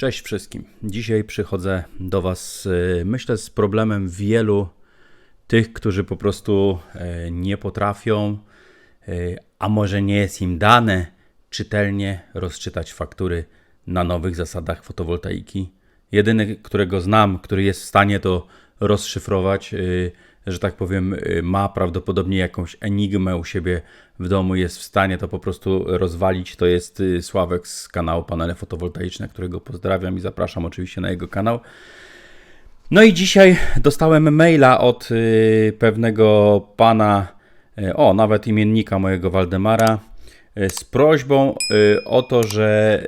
Cześć wszystkim. Dzisiaj przychodzę do Was, y, myślę, z problemem wielu tych, którzy po prostu y, nie potrafią, y, a może nie jest im dane czytelnie rozczytać faktury na nowych zasadach fotowoltaiki. Jedyny, którego znam, który jest w stanie to rozszyfrować, że tak powiem, ma prawdopodobnie jakąś enigmę u siebie w domu, jest w stanie to po prostu rozwalić. To jest Sławek z kanału Panele Fotowoltaiczne, którego pozdrawiam i zapraszam oczywiście na jego kanał. No i dzisiaj dostałem maila od pewnego pana, o, nawet imiennika mojego Waldemara, z prośbą o to, że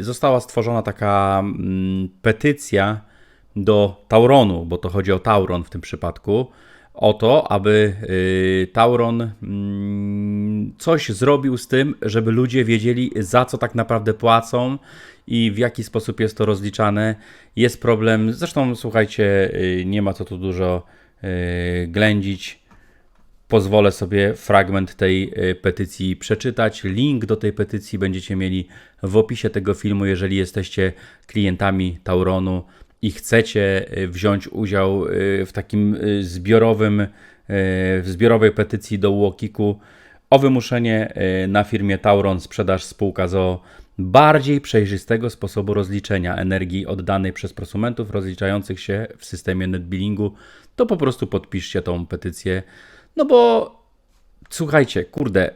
została stworzona taka mm, petycja do Tauronu, bo to chodzi o Tauron w tym przypadku, o to, aby y, Tauron mm, coś zrobił z tym, żeby ludzie wiedzieli, za co tak naprawdę płacą i w jaki sposób jest to rozliczane. Jest problem, zresztą słuchajcie, y, nie ma co tu dużo y, ględzić. Pozwolę sobie fragment tej petycji przeczytać. Link do tej petycji będziecie mieli w opisie tego filmu, jeżeli jesteście klientami Tauronu i chcecie y, wziąć udział y, w takim y, zbiorowym, w zbiorowej petycji do Łokiku o wymuszenie na firmie Tauron sprzedaż spółka ZO bardziej przejrzystego sposobu rozliczenia energii oddanej przez prosumentów rozliczających się w systemie netbillingu, to po prostu podpiszcie tą petycję. No bo słuchajcie, kurde,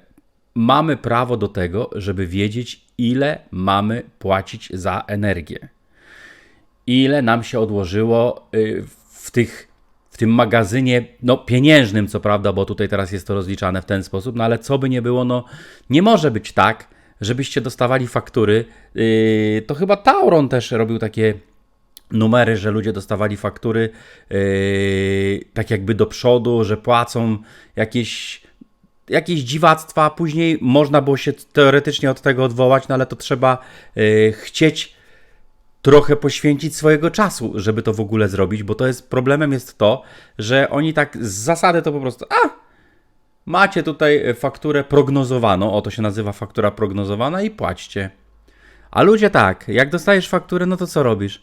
mamy prawo do tego, żeby wiedzieć, ile mamy płacić za energię ile nam się odłożyło y, w, tych, w tym magazynie, no pieniężnym co prawda, bo tutaj teraz jest to rozliczane w ten sposób, no ale co by nie było, no nie może być tak, żebyście dostawali faktury. Y, to chyba Tauron też robił takie numery, że ludzie dostawali faktury yy, tak jakby do przodu, że płacą jakieś, jakieś dziwactwa, później można było się teoretycznie od tego odwołać, no ale to trzeba yy, chcieć trochę poświęcić swojego czasu, żeby to w ogóle zrobić, bo to jest problemem jest to, że oni tak z zasady to po prostu a macie tutaj fakturę prognozowaną, o to się nazywa faktura prognozowana i płaćcie. A ludzie tak, jak dostajesz fakturę, no to co robisz?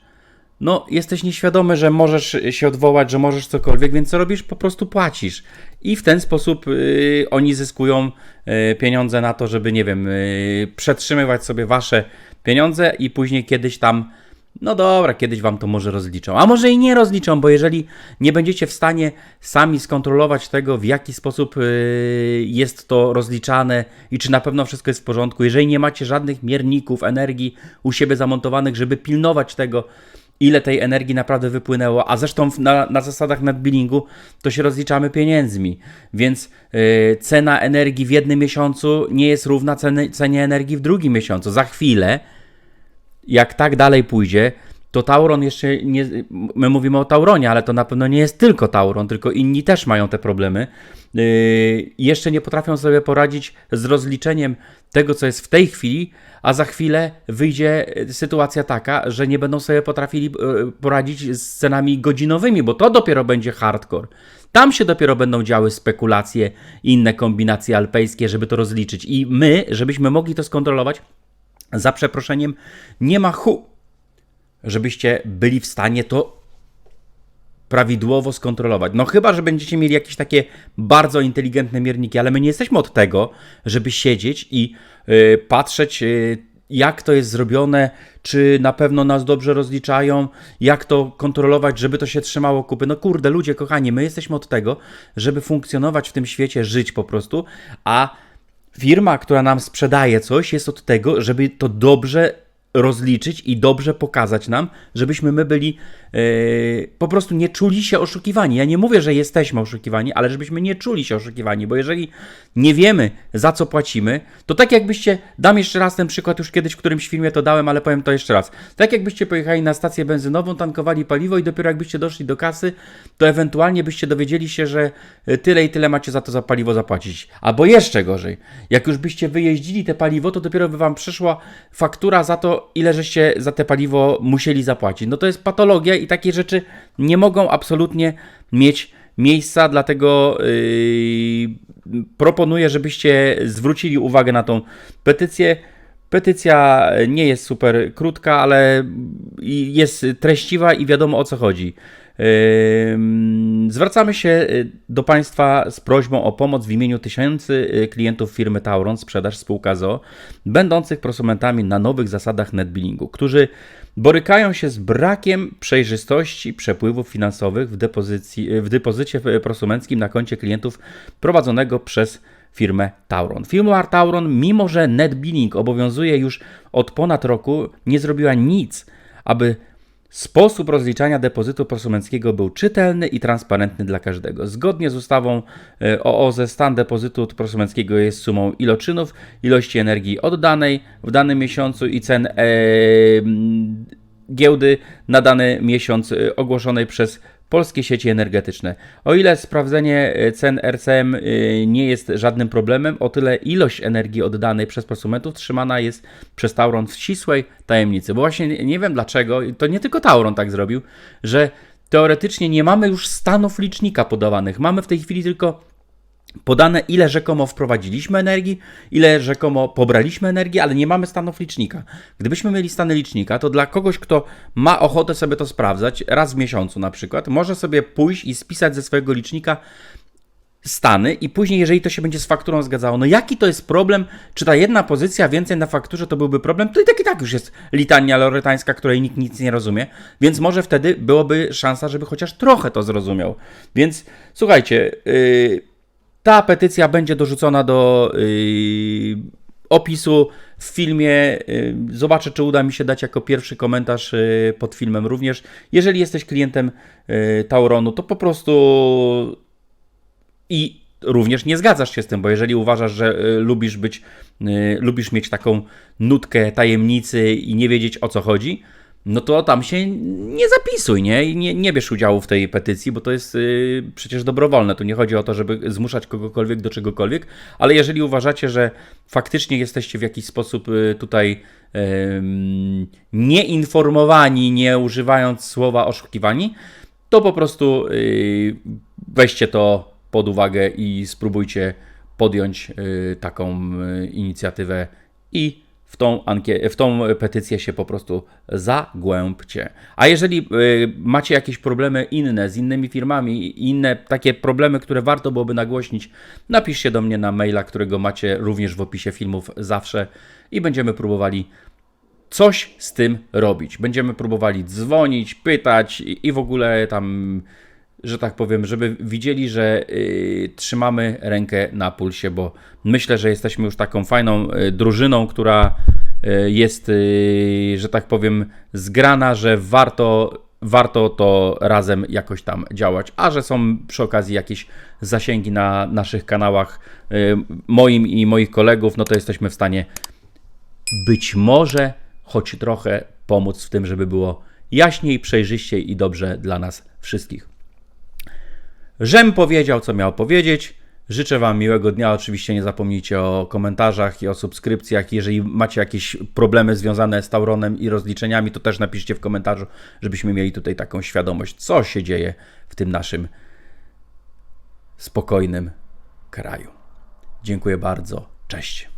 No, jesteś nieświadomy, że możesz się odwołać, że możesz cokolwiek, więc co robisz? Po prostu płacisz. I w ten sposób y, oni zyskują y, pieniądze na to, żeby, nie wiem, y, przetrzymywać sobie wasze pieniądze i później kiedyś tam no dobra, kiedyś wam to może rozliczą. A może i nie rozliczą, bo jeżeli nie będziecie w stanie sami skontrolować tego, w jaki sposób yy, jest to rozliczane i czy na pewno wszystko jest w porządku, jeżeli nie macie żadnych mierników energii u siebie zamontowanych, żeby pilnować tego, ile tej energii naprawdę wypłynęło, a zresztą na, na zasadach nadbillingu to się rozliczamy pieniędzmi, więc yy, cena energii w jednym miesiącu nie jest równa ceny, cenie energii w drugim miesiącu. Za chwilę jak tak dalej pójdzie, to Tauron jeszcze nie. My mówimy o Tauronie, ale to na pewno nie jest tylko Tauron, tylko inni też mają te problemy. Yy, jeszcze nie potrafią sobie poradzić z rozliczeniem tego, co jest w tej chwili, a za chwilę wyjdzie sytuacja taka, że nie będą sobie potrafili yy, poradzić z cenami godzinowymi, bo to dopiero będzie hardcore. Tam się dopiero będą działy spekulacje inne kombinacje alpejskie, żeby to rozliczyć. I my, żebyśmy mogli to skontrolować, za przeproszeniem, nie ma hu, żebyście byli w stanie to prawidłowo skontrolować. No chyba, że będziecie mieli jakieś takie bardzo inteligentne mierniki, ale my nie jesteśmy od tego, żeby siedzieć i yy, patrzeć, yy, jak to jest zrobione, czy na pewno nas dobrze rozliczają, jak to kontrolować, żeby to się trzymało kupy. No kurde, ludzie kochani, my jesteśmy od tego, żeby funkcjonować w tym świecie, żyć po prostu, a firma, która nam sprzedaje coś, jest od tego, żeby to dobrze rozliczyć i dobrze pokazać nam, żebyśmy my byli yy, po prostu nie czuli się oszukiwani. Ja nie mówię, że jesteśmy oszukiwani, ale żebyśmy nie czuli się oszukiwani, bo jeżeli nie wiemy, za co płacimy, to tak jakbyście, dam jeszcze raz ten przykład, już kiedyś w którymś filmie to dałem, ale powiem to jeszcze raz. Tak jakbyście pojechali na stację benzynową, tankowali paliwo i dopiero jakbyście doszli do kasy, to ewentualnie byście dowiedzieli się, że tyle i tyle macie za to za paliwo zapłacić. Albo jeszcze gorzej, jak już byście wyjeździli te paliwo, to dopiero by wam przyszła faktura za to, ile żeście za te paliwo musieli zapłacić. No to jest patologia i takie rzeczy nie mogą absolutnie mieć miejsca, dlatego yy, proponuję, żebyście zwrócili uwagę na tą petycję. Petycja nie jest super krótka, ale jest treściwa i wiadomo o co chodzi. Zwracamy się y, do Państwa z prośbą o pomoc w imieniu tysięcy y, klientów firmy Tauron, sprzedaż spółka ZO, będących prosumentami na nowych zasadach netbillingu, którzy borykają się z brakiem przejrzystości przepływów finansowych w, depozycji, w depozycie prosumenckim na koncie klientów prowadzonego przez firmę Tauron. Firma Tauron, mimo że netbilling obowiązuje już od ponad roku, nie zrobiła nic, aby Sposób rozliczania depozytu prosumenckiego był czytelny i transparentny dla każdego. Zgodnie z ustawą e, o OZE stan depozytu prosumenckiego jest sumą iloczynów, ilości energii oddanej w danym miesiącu i cen e, giełdy na dany miesiąc e, ogłoszonej przez polskie sieci energetyczne. O ile sprawdzenie e, cen RCM e, nie jest żadnym problemem, o tyle ilość energii oddanej przez prosumentów trzymana jest przez Tauron w ścisłej tajemnicy. Bo właśnie nie wiem dlaczego, to nie tylko Tauron tak zrobił, że teoretycznie nie mamy już stanów licznika podawanych. Mamy w tej chwili tylko podane, ile rzekomo wprowadziliśmy energii, ile rzekomo pobraliśmy energii, ale nie mamy stanów licznika. Gdybyśmy mieli stany licznika, to dla kogoś, kto ma ochotę sobie to sprawdzać, raz w miesiącu na przykład, może sobie pójść i spisać ze swojego licznika stany i później, jeżeli to się będzie z fakturą zgadzało, no jaki to jest problem, czy ta jedna pozycja więcej na fakturze to byłby problem, to i tak i tak już jest litania loretańska, której nikt nic nie rozumie, więc może wtedy byłoby szansa, żeby chociaż trochę to zrozumiał. Więc słuchajcie, yy, ta petycja będzie dorzucona do yy, opisu w filmie. Yy, zobaczę, czy uda mi się dać jako pierwszy komentarz yy, pod filmem również. Jeżeli jesteś klientem yy, Tauronu, to po prostu i również nie zgadzasz się z tym, bo jeżeli uważasz, że y, lubisz być, y, lubisz mieć taką nutkę tajemnicy i nie wiedzieć o co chodzi, no to tam się nie zapisuj, nie? I nie, nie bierz udziału w tej petycji, bo to jest y, przecież dobrowolne. Tu nie chodzi o to, żeby zmuszać kogokolwiek do czegokolwiek, ale jeżeli uważacie, że faktycznie jesteście w jakiś sposób y, tutaj y, nieinformowani, nie używając słowa oszukiwani, to po prostu y, weźcie to pod uwagę i spróbujcie podjąć y, taką y, inicjatywę i w tą, ankie- w tą petycję się po prostu zagłębcie. A jeżeli y, macie jakieś problemy inne z innymi firmami, inne takie problemy, które warto byłoby nagłośnić, napiszcie do mnie na maila, którego macie również w opisie filmów zawsze i będziemy próbowali coś z tym robić. Będziemy próbowali dzwonić, pytać i, i w ogóle tam, że tak powiem, żeby widzieli, że y, trzymamy rękę na pulsie, bo myślę, że jesteśmy już taką fajną y, drużyną, która y, jest, y, że tak powiem, zgrana, że warto, warto to razem jakoś tam działać. A że są przy okazji jakieś zasięgi na naszych kanałach, y, moim i moich kolegów, no to jesteśmy w stanie być może choć trochę pomóc w tym, żeby było jaśniej, przejrzyściej i dobrze dla nas wszystkich. Żem powiedział, co miał powiedzieć. Życzę Wam miłego dnia. Oczywiście nie zapomnijcie o komentarzach i o subskrypcjach. Jeżeli macie jakieś problemy związane z Tauronem i rozliczeniami, to też napiszcie w komentarzu, żebyśmy mieli tutaj taką świadomość, co się dzieje w tym naszym spokojnym kraju. Dziękuję bardzo. Cześć.